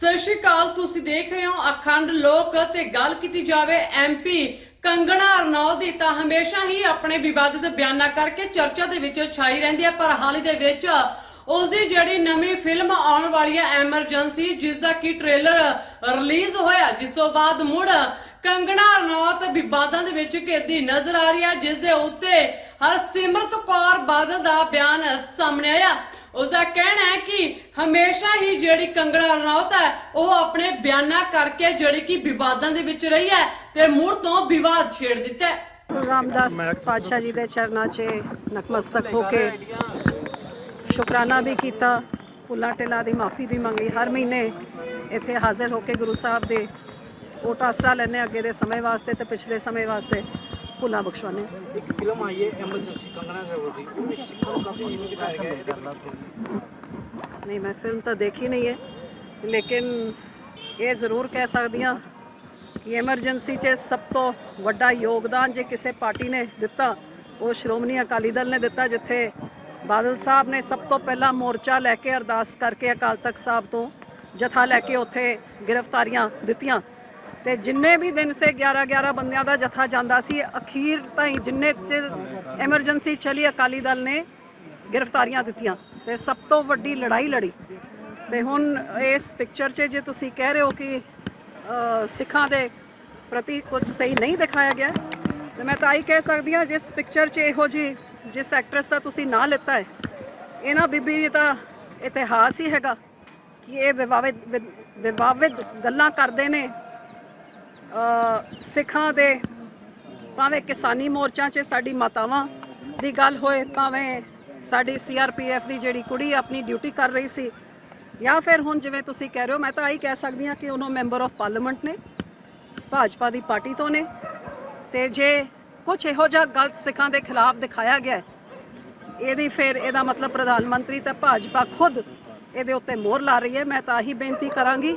ਸਤਿ ਸ਼੍ਰੀ ਅਕਾਲ, ਤੁਸੀਂ ਦੇਖ ਰਹੇ ਹੋ ਅਖੰਡ ਲੋਕ ਤੇ ਗੱਲ ਕੀਤੀ ਜਾਵੇ ਐਮਪੀ ਕੰਗਣਾ ਰਣੌਤ ਦੀ, ਤਾਂ ਹਮੇਸ਼ਾ ਹੀ ਆਪਣੇ ਵਿਵਾਦਿਤ ਬਿਆਨਾਂ ਕਰਕੇ ਚਰਚਾ ਦੇ ਵਿੱਚ ਛਾਈ ਰਹਿੰਦੀ ਹੈ, ਪਰ ਹਾਲ ਹੀ ਦੇ ਵਿੱਚ ਉਸ ਦੀ ਜਿਹੜੀ ਨਵੀਂ ਫਿਲਮ ਆਉਣ ਵਾਲੀ ਹੈ, ਐਮਰਜੈਂਸੀ, ਜਿਸ ਦਾ ਕੀ ਟ੍ਰੇਲਰ ਰਿਲੀਜ਼ ਹੋਇਆ, ਜਿਸ ਤੋਂ ਬਾਅਦ ਮੁੜ ਕੰਗਣਾ ਰਣੌਤ ਵਿਵਾਦਾਂ ਦੇ ਵਿੱਚ ਘਿਰਦੀ ਨਜ਼ਰ ਆ ਰਹੀ ਹੈ, ਜਿਸ ਦੇ ਉੱਤੇ ਹਰਸਿਮਰਤ ਕੌਰ ਬਾਦਲ ਦਾ ਬਿਆਨ ਸਾਹਮਣੇ ਆਇਆ। ਉਸ ਦਾ ਕਹਿਣਾ ਹੈ ਕਿ ਹਮੇਸ਼ਾ ਹੀ ਜਿਹੜੀ ਕੰਗਣਾ ਰਣੌਤ ਹੈ ਉਹ ਆਪਣੇ ਬਿਆਨਾਂ ਕਰਕੇ ਜਿਹੜੀ ਕਿ ਵਿਵਾਦਾਂ ਦੇ ਵਿੱਚ ਰਹੀ ਹੈ ਤੇ ਮੁੜ ਤੋਂ ਵਿਵਾਦ ਛੇੜ ਦਿੱਤਾ ਹੈ। ਗੁਰੂ ਰਾਮਦਾਸ ਪਾਤਸ਼ਾਹ ਜੀ ਦੇ ਚਰਨਾਂ 'ਚ ਨਤਮਸਤਕ ਹੋ ਕੇ ਸ਼ੁਕਰਾਨਾ ਵੀ ਕੀਤਾ ਭੁੱਲਾਂ ਟਿਲਾ ਦੀ ਮਾਫੀ ਵੀ ਮੰਗੀ। ਹਰ ਮਹੀਨੇ ਇੱਥੇ ਹਾਜ਼ਰ ਹੋ ਕੇ ਗੁਰੂ ਸਾਹਿਬ ਦੇ ਓਟ ਆਸਰਾ ਲੈਣੇ ਅੱਗੇ ਦੇ ਸਮੇਂ ਵਾਸਤੇ ਤੇ ਪਿਛਲੇ ਸਮੇਂ ਵਾਸਤੇ। ਭੁੱਲਾਂ ਬਖਸ਼ਵਾਨੇ ਇੱਕ ਫਿਲਮ ਆਈ ਹੈ ਐਮਰਜੈਂਸੀ ਕੰਗਣਾ ਰਣੌਤ ਦੀ। ਉਹ ਵਿੱਚ ਸਿੱਖਾਂ ਨੂੰ ਕਾਫੀ ਇਵੇਂ ਦਿਖਾਇਆ ਗਿਆ ਹੈ। ਨਹੀਂ ਮੈਂ ਫਿਲਮ ਤਾਂ ਦੇਖੀ ਨਹੀਂ ਹੈ ਲੇਕਿਨ ਇਹ ਜ਼ਰੂਰ ਕਹਿ ਸਕਦੀ ਹਾਂ ਕਿ ਐਮਰਜੈਂਸੀ 'ਚ ਸਭ ਤੋਂ ਵੱਡਾ ਯੋਗਦਾਨ ਜੇ ਕਿਸੇ ਪਾਰਟੀ ਨੇ ਦਿੱਤਾ ਉਹ ਸ਼੍ਰੋਮਣੀ ਅਕਾਲੀ ਦਲ ਨੇ ਦਿੱਤਾ ਜਿੱਥੇ ਬਾਦਲ ਸਾਹਿਬ ਨੇ ਸਭ ਤੋਂ ਪਹਿਲਾਂ ਮੋਰਚਾ ਲੈ ਕੇ ਅਰਦਾਸ ਕਰਕੇ ਅਕਾਲ ਤਖਤ ਸਾਹਿਬ ਤੋਂ ਜਥਾ ਲੈ ਕੇ ਉੱਥੇ ਗ੍ਰਿਫਤਾਰੀਆਂ ਦਿੱਤੀਆਂ। ਤੇ ਜਿੰਨੇ ਵੀ ਦਿਨ ਸੇ 11 11 ਬੰਦਿਆਂ ਦਾ ਜਥਾ ਜਾਂਦਾ ਸੀ, ਅਖੀਰ ਤਾਈਂ ਜਿੰਨੇ ਚਿਰ ਐਮਰਜੈਂਸੀ ਚਲੀ, ਅਕਾਲੀ ਦਲ ਨੇ ਗ੍ਰਿਫਤਾਰੀਆਂ ਦਿੱਤੀਆਂ ਤੇ ਸਭ ਤੋਂ ਵੱਡੀ ਲੜਾਈ ਲੜੀ। ਤੇ ਹੁਣ ਇਸ ਪਿਕਚਰ 'ਚ ਜੇ ਤੁਸੀਂ ਕਹਿ ਰਹੇ ਹੋ ਕਿ ਸਿੱਖਾਂ ਦੇ ਪ੍ਰਤੀ ਕੁਝ ਸਹੀ ਨਹੀਂ ਦਿਖਾਇਆ ਗਿਆ, ਤੇ ਮੈਂ ਤਾਂ ਹੀ ਕਹਿ ਸਕਦੀ ਹਾਂ, ਜਿਸ ਪਿਕਚਰ 'ਚ ਇਹੋ ਜੀ ਜਿਸ ਐਕਟਰੈਸ ਦਾ ਤੁਸੀਂ ਨਾਂ ਲਿੱਤਾ ਹੈ, ਇਹਨਾਂ ਬੀਬੀ ਦਾ ਇਤਿਹਾਸ ਹੀ ਹੈਗਾ ਕਿ ਇਹ ਵਿਵਾਦਿਤ ਵਿਵਾਦਿਤ ਗੱਲਾਂ ਕਰਦੇ ਨੇ ਸਿੱਖਾਂ ਦੇ ਭਾਵੇਂ ਕਿਸਾਨੀ ਮੋਰਚਾ 'ਚ ਸਾਡੀ ਮਾਤਾਵਾਂ ਦੀ ਗੱਲ ਹੋਏ, ਭਾਵੇਂ ਸਾਡੀ ਸੀਆਰਪੀਐਫ ਦੀ ਜਿਹੜੀ ਕੁੜੀ ਆਪਣੀ ਡਿਊਟੀ ਕਰ ਰਹੀ ਸੀ, ਜਾਂ ਫਿਰ ਹੁਣ ਜਿਵੇਂ ਤੁਸੀਂ ਕਹਿ ਰਹੇ ਹੋ, ਮੈਂ ਤਾਂ ਆਹੀ ਕਹਿ ਸਕਦੀ ਹਾਂ ਕਿ ਉਹਨੋਂ ਮੈਂਬਰ ਆਫ ਪਾਰਲੀਮੈਂਟ ਨੇ, ਭਾਜਪਾ ਦੀ ਪਾਰਟੀ ਤੋਂ ਨੇ, ਤੇ ਜੇ ਕੁਝ ਇਹੋ ਜਿਹਾ ਗਲਤ ਸਿੱਖਾਂ ਦੇ ਖਿਲਾਫ ਦਿਖਾਇਆ ਗਿਆ, ਇਹਦੀ ਫਿਰ ਇਹਦਾ ਮਤਲਬ ਪ੍ਰਧਾਨ ਮੰਤਰੀ ਤਾਂ ਭਾਜਪਾ ਖੁਦ ਇਹਦੇ ਉੱਤੇ ਮੋਹਰ ਲਾ ਰਹੀ ਹੈ, ਮੈਂ ਤਾਂ ਆਹੀ ਬੇਨਤੀ ਕਰਾਂਗੀ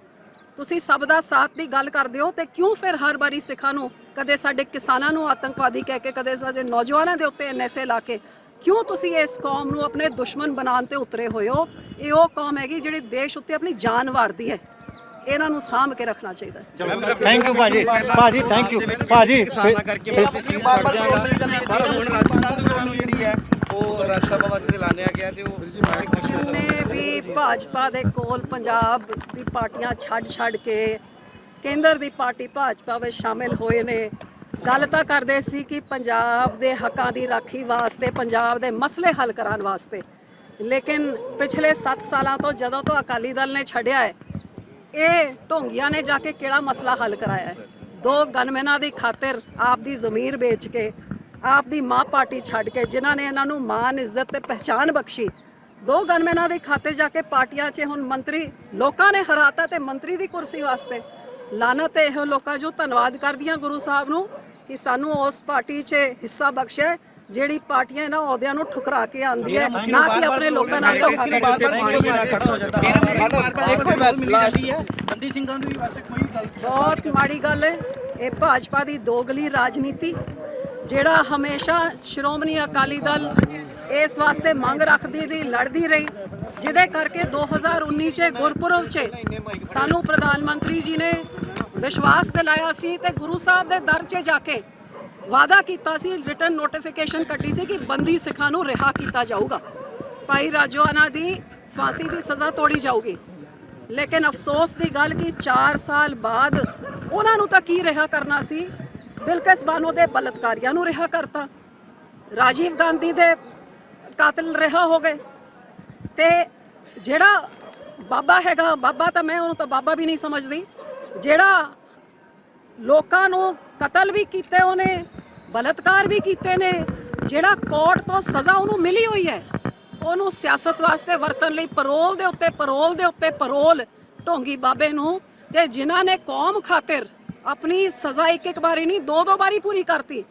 ਤੁਸੀਂ ਸਭ ਦਾ ਸਾਥ ਦੀ ਗੱਲ ਕਰਦੇ ਹੋ ਤੇ ਕਿਉਂ ਫਿਰ ਹਰ ਵਾਰੀ ਸਿੱਖਾਂ ਨੂੰ ਕਦੇ ਸਾਡੇ ਕਿਸਾਨਾਂ ਨੂੰ ਆਤੰਕਵਾਦੀ ਕਹਿ ਕੇ ਕਦੇ ਸਾਡੇ ਨੌਜਵਾਨਾਂ ਦੇ ਉੱਤੇ ਐਨਐਸਏ ਲਾ ਕੇ ਕਿਉਂ ਤੁਸੀਂ ਇਸ ਕੌਮ ਨੂੰ ਆਪਣੇ ਦੁਸ਼ਮਣ ਬਣਾਉਣ ਤੇ ਉਤਰੇ ਹੋਏ ਹੋ ਇਹ ਉਹ ਕੌਮ ਹੈਗੀ ਜਿਹੜੀ ਦੇਸ਼ ਉੱਤੇ ਆਪਣੀ ਜਾਨ ਵਾਰਦੀ ਹੈ ਇਹਨਾਂ ਨੂੰ ਸਾਂਭ ਕੇ ਰੱਖਣਾ ਚਾਹੀਦਾ ਹੈ ਥੈਂਕ ਯੂ ਭਾਜੀ ਭਾਜੀ ਥੈਂਕ ਯੂ ਭਾਜੀ ਕਿਸਾਨਾਂ ਕਰਕੇ ਹੁਣ ਰਾਜਸਥਾਨ ਦੀ ਜਿਹੜੀ ਹੈ ਉਹ ਰਾਜ ਸਭਾ ਵਾਸਤੇ ਲਾਣਿਆ ਗਿਆ ਤੇ ਉਹ ਜਿੰਨੇ ਵੀ ਭਾਜਪਾ ਦੇ ਕੋਲ ਪੰਜਾਬ ਦੀ ਪਾਰਟੀਆਂ ਛੱਡ ਛੱਡ ਕੇ ਕੇਂਦਰ ਦੀ ਪਾਰਟੀ ਭਾਜਪਾ ਵਿੱਚ ਸ਼ਾਮਿਲ ਹੋਏ ਨੇ। ਗੱਲ ਤਾਂ ਕਰਦੇ ਸੀ ਕਿ ਪੰਜਾਬ ਦੇ ਹੱਕਾਂ ਦੀ ਰਾਖੀ ਵਾਸਤੇ, ਪੰਜਾਬ ਦੇ ਮਸਲੇ ਹੱਲ ਕਰਾਉਣ ਵਾਸਤੇ। ਲੇਕਿਨ ਪਿਛਲੇ 7 ਸਾਲਾਂ ਤੋਂ ਜਦੋਂ ਤੋਂ ਅਕਾਲੀ ਦਲ ਨੇ ਛੱਡਿਆ ਹੈ, ਇਹ ਢੋਂਗੀਆਂ ਨੇ ਜਾ ਕੇ ਕਿਹੜਾ ਮਸਲਾ ਹੱਲ ਕਰਾਇਆ ਹੈ? ਦੋ ਗਨਮੈਨਾਂ ਦੀ ਖਾਤਰ ਆਪ ਦੀ ਜ਼ਮੀਰ ਵੇਚ ਕੇ, ਆਪ ਦੀ ਮਾਂ ਪਾਰਟੀ ਛੱਡ ਕੇ, ਜਿਨ੍ਹਾਂ ਨੇ ਇਹਨਾਂ ਨੂੰ ਮਾਨ ਇੱਜ਼ਤ ਤੇ ਪਹਿਚਾਨ ਬਖਸ਼ੀ ਦੋ ਗਨਮੈਨਾਂ ਦੀ ਖਾਤੇ ਜਾ ਕੇ ਪਾਰਟੀਆਂ 'ਚ ਹੁਣ ਮੰਤਰੀ ਲੋਕਾਂ ਨੇ ਹਰਾਤਾ ਤੇ ਮੰਤਰੀ ਦੀ ਕੁਰਸੀ ਵਾਸਤੇ। ਲਾਨਤ ਹੈ ਇਹੋ ਲੋਕਾਂ ਜੋ ਧੰਨਵਾਦ ਕਰਦੀਆਂ ਗੁਰੂ ਸਾਹਿਬ ਨੂੰ ਕਿ ਸਾਨੂੰ ਉਸ ਪਾਰਟੀ 'ਚ ਹਿੱਸਾ ਬਖਸ਼ਿਆ ਜਿਹੜੀ ਪਾਰਟੀਆਂ ਇਹਨਾਂ ਅਹੁਦਿਆਂ ਨੂੰ ਠੁਕਰਾ ਕੇ ਆਂਦੀ ਹੈ ਨਾ ਕਿ ਆਪਣੇ ਲੋਕਾਂ ਨਾਲ ਧੋਖਾ ਬੰਦੀ ਸਿੰਘਾਂ ਦੀ ਵੀ ਵੈਸੇ ਕੋਈ ਗੱਲ ਬਹੁਤ ਮਾੜੀ ਗੱਲ ਹੈ। ਇਹ ਭਾਜਪਾ ਦੀ ਦੋਗਲੀ ਰਾਜਨੀਤੀ ਜਿਹੜਾ ਹਮੇਸ਼ਾ ਸ਼੍ਰੋਮਣੀ ਅਕਾਲੀ ਦਲ ਇਸ ਵਾਸਤੇ ਮੰਗ ਰੱਖਦੀ ਰਹੀ, ਲੜਦੀ ਰਹੀ, ਜਿਹਦੇ ਕਰਕੇ 2019 ਚ, ਗੁਰਪੁਰਬ ਚ ਸਾਨੂੰ ਪ੍ਰਧਾਨ ਮੰਤਰੀ ਜੀ ਨੇ ਵਿਸ਼ਵਾਸ ਦਿਲਾਇਆ ਸੀ ਤੇ ਗੁਰੂ ਸਾਹਿਬ ਦੇ ਦਰ 'ਚ ਜਾ ਕੇ ਵਾਅਦਾ ਕੀਤਾ ਸੀ ਰਿਟਰਨ ਨੋਟੀਫਿਕੇਸ਼ਨ ਕੱਢੀ ਸੀ ਕਿ ਬੰਦੀ ਸਿੱਖਾਂ ਨੂੰ ਰਿਹਾ ਕੀਤਾ ਜਾਊਗਾ। ਭਾਈ ਰਾਜੋਆਨਾ ਦੀ ਫਾਂਸੀ ਦੀ ਸਜ਼ਾ ਤੋੜੀ ਜਾਊਗੀ। ਲੇਕਿਨ ਅਫਸੋਸ ਦੀ ਗੱਲ ਕਿ 4 ਸਾਲ ਬਾਅਦ ਉਹਨਾਂ ਨੂੰ ਤਾਂ ਕੀ ਰਿਹਾ ਕਰਨਾ ਸੀ? ਬਿਲਕਿਸ ਬਾਨੋ ਦੇ ਬਲਤਕਾਰੀਆਂ ਨੂੰ ਰਿਹਾ ਕਰਤਾ। ਰਾਜੀਵ ਗਾਂਧੀ ਦੇ ਕਾਤਲ ਰਿਹਾ ਹੋ ਗਏ। ਤੇ ਜਿਹੜਾ ਬਾਬਾ ਹੈਗਾ, ਬਾਬਾ ਤਾਂ ਮੈਂ ਉਹਨੂੰ ਤਾਂ ਬਾਬਾ ਵੀ ਨਹੀਂ ਸਮਝਦੀ। ਜਿਹੜਾ ਲੋਕਾਂ ਨੂੰ ਕਤਲ ਵੀ ਕੀਤੇ ਉਹਨੇ, ਬਲਤਕਾਰ ਵੀ ਕੀਤੇ ਨੇ, ਜਿਹੜਾ ਕੋਰਟ ਤੋਂ ਸਜ਼ਾ ਉਹਨੂੰ ਮਿਲੀ ਹੋਈ ਹੈ, ਉਹਨੂੰ ਸਿਆਸਤ ਵਾਸਤੇ ਵਰਤਣ ਲਈ ਪਰੋਲ ਦੇ ਉੱਤੇ, ਪਰੋਲ ਦੇ ਉੱਤੇ ਪਰੋਲ ਢੋਂਗੀ ਬਾਬੇ ਨੂੰ ਤੇ ਜਿਨ੍ਹਾਂ ਨੇ ਕੌਮ ਖਾਤਰ ਆਪਣੀ ਸਜ਼ਾ ਇੱਕ ਇੱਕ ਵਾਰੀ ਨਹੀਂ ਦੋ ਦੋ ਵਾਰੀ ਪੂਰੀ ਕਰਤੀ।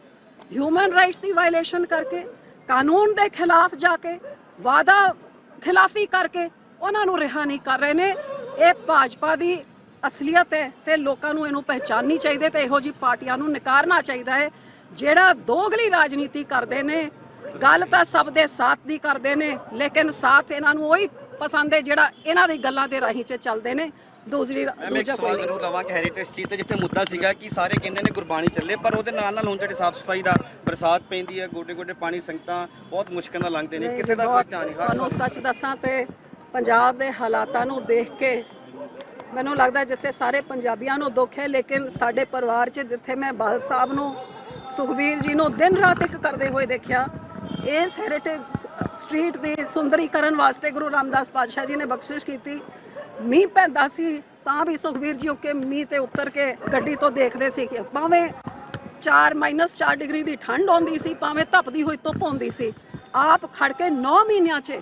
ਹਿਊਮਨ ਰਾਈਟਸ ਦੀ ਵਾਇਲੇਸ਼ਨ ਕਰਕੇ, ਕਾਨੂੰਨ ਦੇ ਖਿਲਾਫ ਜਾ ਕੇ ਵਾਦਾ ਖਿਲਾਫੀ ਕਰਕੇ ਉਹਨਾਂ ਨੂੰ ਰਿਹਾ ਨਹੀਂ ਕਰ ਰਹੇ ਨੇ। ਇਹ ਭਾਜਪਾ ਦੀ ਅਸਲੀਅਤ ਹੈ ਤੇ ਲੋਕਾਂ ਨੂੰ ਇਹਨੂੰ ਪਹਿਚਾਨਣੀ ਚਾਹੀਦੀ ਹੈ ਤੇ ਇਹੋ ਜੀ ਪਾਰਟੀਆਂ ਨੂੰ ਨਕਾਰਨਾ ਚਾਹੀਦਾ ਹੈ, ਜਿਹੜਾ ਦੋਗਲੀ ਰਾਜਨੀਤੀ ਕਰਦੇ ਨੇ। ਗੱਲ ਤਾਂ ਸਭ ਦੇ ਸਾਥ ਦੀ ਕਰਦੇ ਨੇ, ਲੇਕਿਨ ਸਾਥ ਇਹਨਾਂ ਨੂੰ ਉਹੀ ਪਸੰਦ ਹੈ ਜਿਹੜਾ ਇਹਨਾਂ ਦੀ ਗੱਲਾਂ ਦੇ ਰਾਹੀਂ 'ਚ ਚੱਲਦੇ ਨੇ। ਦੂਸਰੀ ਮੈਂ ਇੱਕ ਦੂਜਾ ਕੋਈ ਸਵਾਲ ਨਹੀਂ ਜ਼ਰੂਰ ਲਵਾਂਗਾ ਹੈਰੀਟੇਜ ਸਟਰੀਟ ਤੇ ਜਿੱਥੇ ਮੁੱਦਾ ਸੀਗਾ ਕਿ ਸਾਰੇ ਕਹਿੰਦੇ ਨੇ ਗੁਰਬਾਣੀ ਚੱਲੇ ਪਰ ਉਹਦੇ ਨਾਲ ਨਾਲ ਹੁਣ ਜਿਹੜੇ ਸਾਫ਼ ਸਫ਼ਾਈ ਦਾ ਬਰਸਾਤ ਪੈਂਦੀ ਹੈ ਗੋਡੇ ਗੋਡੇ ਪਾਣੀ ਸੰਗਤਾਂ ਬਹੁਤ ਮੁਸ਼ਕਲ ਨਾਲ ਲੰਘਦੇ ਨੇ। ਕਿਸੇ ਦਾ ਕੋਈ ਬਹੁਤ- ਧਿਆਨ ਨਹੀਂ ਹਰ ਤੁਹਾਨੂੰ ਸੱਚ ਦੱਸਾਂ ਤੇ ਪੰਜਾਬ ਦੇ ਹਾਲਾਤਾਂ ਨੂੰ ਦੇਖ ਕੇ ਮੈਨੂੰ ਲੱਗਦਾ ਜਿੱਥੇ ਸਾਰੇ ਪੰਜਾਬੀਆਂ ਨੂੰ ਦੁੱਖ ਹੈ ਲੇਕਿਨ ਸਾਡੇ ਪਰਿਵਾਰ 'ਚ ਜਿੱਥੇ ਮੈਂ ਬਾਲ ਸਾਹਿਬ ਨੂੰ ਸੁਖਬੀਰ ਜੀ ਨੂੰ ਦਿਨ ਰਾਤ ਇੱਕ ਕਰਦੇ ਹੋਏ ਦੇਖਿਆ ਇਸ ਹੈਰੀਟੇਜ ਸਟਰੀਟ ਦੀ ਸੁੰਦਰੀਕਰਨ ਵਾਸਤੇ ਗੁਰੂ ਰਾਮਦਾਸ ਪਾਤਸ਼ਾਹ ਜੀ ਨੇ ਬਖਸ਼ਿਸ਼ ਕੀਤੀ। ਮੀਂਹ ਪੈਂਦਾ ਸੀ, ਤਾਂ ਵੀ ਸੁਖਬੀਰ ਜੀ ਉੱਕੇ ਮੀਂਹ ਤੇ ਉਤਰ ਕੇ ਗੱਡੀ ਤੋਂ ਦੇਖਦੇ ਸੀ ਕਿ ਭਾਵੇਂ 4 4 ਡਿਗਰੀ ਦੀ ਠੰਡ ਆਉਂਦੀ ਸੀ, ਭਾਵੇਂ ਧੱਪਦੀ ਹੋਈ ਧੁੱਪ ਆਉਂਦੀ ਸੀ, ਆਪ ਖੜ ਕੇ 9 ਮਹੀਨਿਆਂ 'ਚ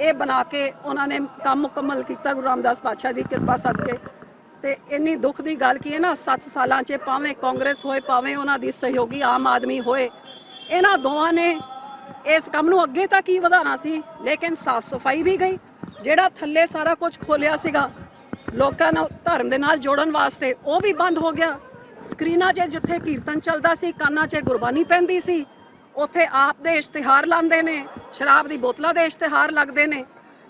ਇਹ ਬਣਾ ਕੇ ਉਹਨਾਂ ਨੇ ਕੰਮ ਮੁਕੰਮਲ ਕੀਤਾ ਗੁਰੂ ਰਾਮਦਾਸ ਪਾਤਸ਼ਾਹ ਦੀ ਕਿਰਪਾ ਸਦਕੇ। ਤੇ ਇੰਨੀ ਦੁੱਖ ਦੀ ਗੱਲ ਕੀ ਹੈ ਨਾ 7 ਸਾਲਾਂ 'ਚ ਭਾਵੇਂ ਕਾਂਗਰਸ ਹੋਏ, ਭਾਵੇਂ ਉਹਨਾਂ ਦੀ ਸਹਿਯੋਗੀ ਆਮ ਆਦਮੀ ਹੋਏ, ਇਹਨਾਂ ਦੋਵਾਂ ਨੇ ਇਸ ਕੰਮ ਨੂੰ ਅੱਗੇ ਤੱਕ ਹੀ ਵਧਾਉਣਾ ਸੀ, ਲੇਕਿਨ ਸਾਫ਼ ਸਫ਼ਾਈ ਵੀ ਗਈ ਜਿਹੜਾ ਥੱਲੇ ਸਾਰਾ ਕੁਝ ਖੋਲਿਆ ਸੀਗਾ, ਲੋਕਾਂ ਨੂੰ ਧਰਮ ਦੇ ਨਾਲ ਜੋੜਨ ਵਾਸਤੇ ਉਹ ਵੀ ਬੰਦ ਹੋ ਗਿਆ। ਸਕਰੀਨਾਂ 'ਚ ਜਿੱਥੇ ਕੀਰਤਨ ਚੱਲਦਾ ਸੀ, ਕੰਨਾਂ 'ਚ ਗੁਰਬਾਣੀ ਪੈਂਦੀ ਸੀ, ਉੱਥੇ ਆਪ ਦੇ ਇਸ਼ਤਿਹਾਰ ਲਾਉਂਦੇ ਨੇ, ਸ਼ਰਾਬ ਦੀ ਬੋਤਲਾਂ ਦੇ ਇਸ਼ਤਿਹਾਰ ਲੱਗਦੇ ਨੇ।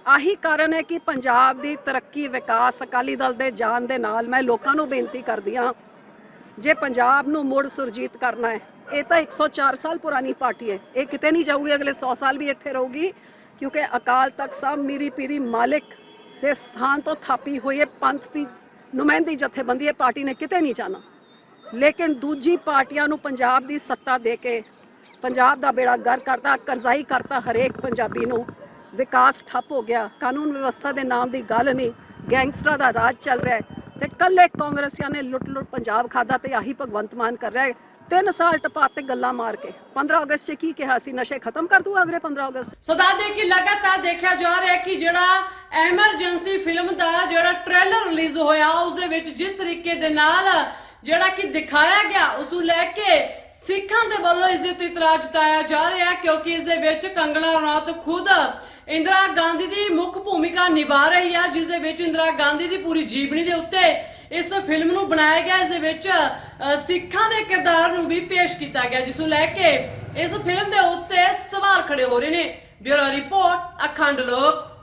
ਆਹੀ ਕਾਰਨ ਹੈ ਕਿ ਪੰਜਾਬ ਦੀ ਤਰੱਕੀ ਵਿਕਾਸ ਅਕਾਲੀ ਦਲ ਦੇ ਜਾਣ ਦੇ ਨਾਲ ਮੈਂ ਲੋਕਾਂ ਨੂੰ ਬੇਨਤੀ ਕਰਦੀ ਹਾਂ, ਜੇ ਪੰਜਾਬ ਨੂੰ ਮੁੜ ਸੁਰਜੀਤ ਕਰਨਾ ਹੈ, ਇਹ ਤਾਂ 104 ਸਾਲ ਪੁਰਾਣੀ ਪਾਰਟੀ ਹੈ, ਇਹ ਕਿਤੇ ਨਹੀਂ ਜਾਊਗੀ, ਅਗਲੇ 100 ਸਾਲ ਵੀ ਇੱਥੇ ਰਹੂਗੀ। ਕਿਉਂਕਿ ਅਕਾਲ ਤਖਤ ਸਾਹਿਬ ਮੀਰੀ ਪੀਰੀ ਮਾਲਿਕ ਦੇ ਸਥਾਨ ਤੋਂ ਥਾਪੀ ਹੋਈ ਹੈ ਪੰਥ ਦੀ ਨੁਮਾਇੰਦੀ ਜਥੇਬੰਦੀ, ਇਹ ਪਾਰਟੀ ਨੇ ਕਿਤੇ ਨਹੀਂ ਜਾਣਾ। ਲੇਕਿਨ ਦੂਜੀ ਪਾਰਟੀਆਂ ਨੂੰ ਪੰਜਾਬ ਦੀ ਸੱਤਾ ਦੇ ਕੇ ਪੰਜਾਬ ਦਾ ਬੇੜਾ ਗਰ ਕਰਤਾ, ਕਰਜ਼ਾਈ ਕਰਤਾ ਹਰੇਕ ਪੰਜਾਬੀ ਨੂੰ। ਵਿਕਾਸ ਠੱਪ ਹੋ ਗਿਆ। ਕਾਨੂੰਨ ਵਿਵਸਥਾ ਦੇ ਨਾਮ ਦੀ ਗੱਲ ਨਹੀਂ। ਗੈਂਗਸਟਰਾਂ ਦਾ ਰਾਜ ਚੱਲ ਰਿਹਾ ਹੈ ਤੇ ਕੱਲੇ ਕਾਂਗਰਸੀਆਂ ਨੇ ਲੁੱਟ ਲੁੱਟ ਪੰਜਾਬ ਖਾਦਾ ਤੇ ਆਹੀ ਭਗਵੰਤ ਮਾਨ ਕਰ ਰਿਹਾ ਹੈ। ਤਿੰਨ ਸਾਲ ਟਪਾਤੇ ਗੱਲਾਂ ਮਾਰ ਕੇ। 15 ਅਗਸਤ 'ਚ ਕੀ ਕਿਹਾ ਸੀ? ਨਸ਼ੇ ਖਤਮ ਕਰ ਦੂਗਾ ਅਗਲੇ 15 ਅਗਸਤ। ਸੋ ਦੱਸਦੇ ਕਿ ਲਗਾਤਾਰ ਦੇਖਿਆ ਜਾ ਰਿਹਾ ਹੈ ਕਿ ਜਿਹੜਾ ਐਮਰਜੈਂਸੀ ਫਿਲਮ ਦਾ ਜਿਹੜਾ ਟ੍ਰੇਲਰ ਰਿਲੀਜ਼ ਹੋਇਆ, ਉਸ ਦੇ ਵਿੱਚ ਜਿਸ ਤਰੀਕੇ ਦੇ ਨਾਲ ਜਿਹੜਾ ਕਿ ਦਿਖਾਇਆ ਗਿਆ, ਉਸ ਨੂੰ ਲੈ ਕੇ ਸਿੱਖਾਂ ਦੇ ਵੱਲੋਂ ਇਸ ਦੇ ਉੱਤੇ ਇਤਰਾਜ਼ ਜਤਾਇਆ ਜਾ ਰਿਹਾ ਹੈ, ਕਿਉਂਕਿ ਇਸ ਦੇ ਵਿੱਚ ਕੰਗਣਾ ਰਣੌਤ ਖੁਦ ਇੰਦਰਾ ਗਾਂਧੀ ਦੀ ਮੁੱਖ ਭੂਮਿਕਾ ਨਿਭਾ ਰਹੀ ਹੈ ਜਿਸ ਦੇ ਵਿੱਚ ਇੰਦਰਾ ਗਾਂਧੀ ਦੀ ਪੂਰੀ ਜੀਵਨੀ ਦੇ ਉੱਤੇ ਇਸ ਫਿਲਮ ਨੂੰ ਬਣਾਇਆ ਗਿਆ ਇਸ ਦੇ ਵਿੱਚ ਅ, ਸਿੱਖਾਂ ਦੇ ਕਿਰਦਾਰ ਨੂੰ ਵੀ ਪੇਸ਼ ਕੀਤਾ ਗਿਆ ਜਿਸ ਨੂੰ ਲੈ ਕੇ ਇਸ ਫਿਲਮ ਦੇ ਉੱਤੇ ਸਵਾਲ ਖੜੇ ਹੋ ਰਹੇ ਨੇ। ਬਿਊਰੋ ਰਿਪੋਰਟ ਅਖੰਡ ਲੋਕ।